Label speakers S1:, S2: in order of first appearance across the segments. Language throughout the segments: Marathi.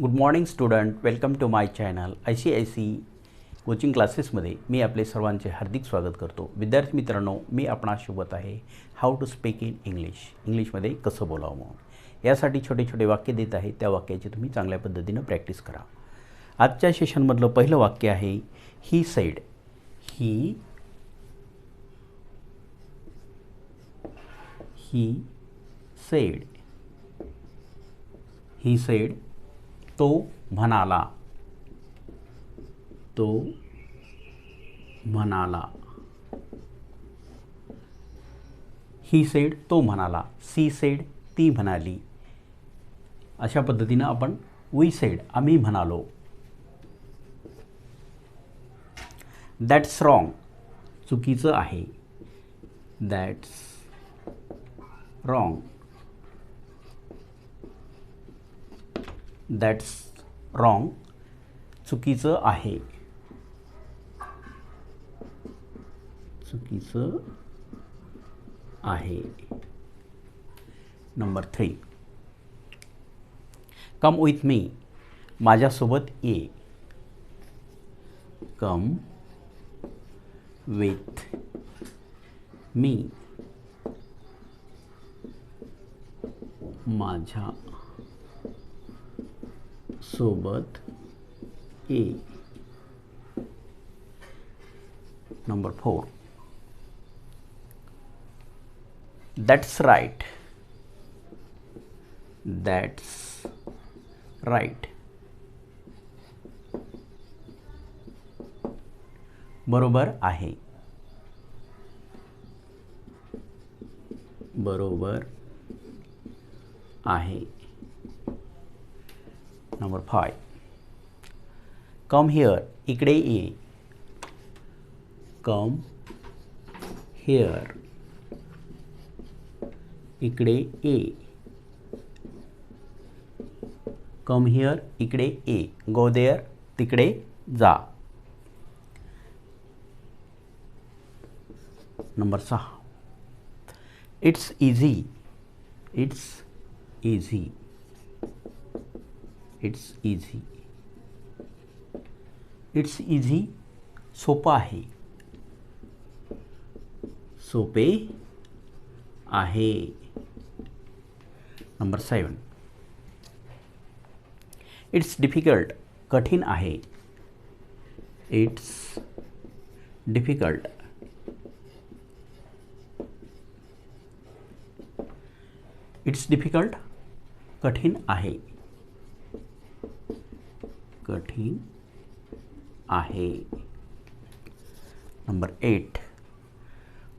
S1: Good morning student welcome to my channel I C I C coaching क्लासेसमध्ये मी आपले सर्वांचे हार्दिक स्वागत करतो. विद्यार्थी मित्रांनो मी आपणासोबत आहे how to speak in English इंग्लिशमध्ये कसं बोलावं म्हणून. यासाठी छोटे छोटे वाक्य देत आहे. त्या वाक्याची तुम्ही चांगल्या पद्धतीनं प्रॅक्टिस करा. आजच्या सेशनमधलं पहिलं वाक्य आहे he said he he said he said तो म्हणाला. तो म्हणाला. ही सेड तो म्हणाला. सी सेड ती म्हणाली. अशा पद्धतीनं आपण वी सेड आम्ही म्हणालो. दॅट्स रॉंग चुकीचं आहे. दॅट्स रॉंग दॅट्स रॉंग चुकीचं आहे. चुकीचं आहे. Number three come with me माझ्यासोबत ये. कम विथ मी माझ्या सोबत ए। Number four that's right that's right बरोबर आहे. बरोबर आहे. नंबर फाय कम हिअर इकडे ये कम हिअर इकडे ये कम हिअर इकडे ये गो देअर तिकडे जा नंबर सहा it's easy it's easy it's easy it's easy सोपं आहे सोपे आहे नंबर सेवन इट्स डिफिकल्ट कठीण आहे इट्स डिफिकल्ट इट्स डिफिकल्ट कठीण आहे कठीण आहे. Number eight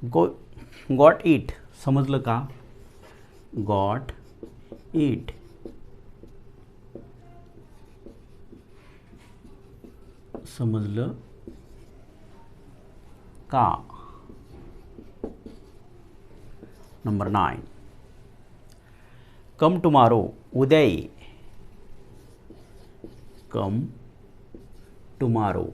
S1: go got it समजलं का? गॉट इट समजलं का? नंबर नाईन कम टुमारो उद्या come tomorrow.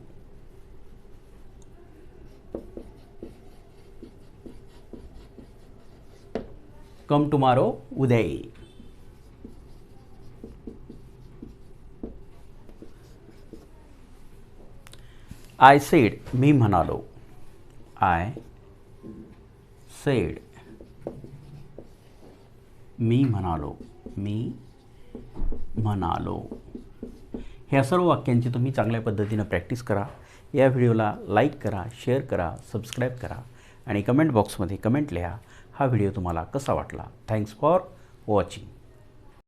S1: Come tomorrow, Uday. I said मी म्हणालो आय सेड मी म्हणालो मी म्हणालो ह्या सर्व वाक्यांची तुम्ही चांगल्या पद्धतीनं प्रॅक्टिस करा. या व्हिडिओला लाईक करा शेअर करा सबस्क्राईब करा आणि कमेंट बॉक्समध्ये कमेंट लिहा. हा व्हिडिओ तुम्हाला कसा वाटला? Thanks for watching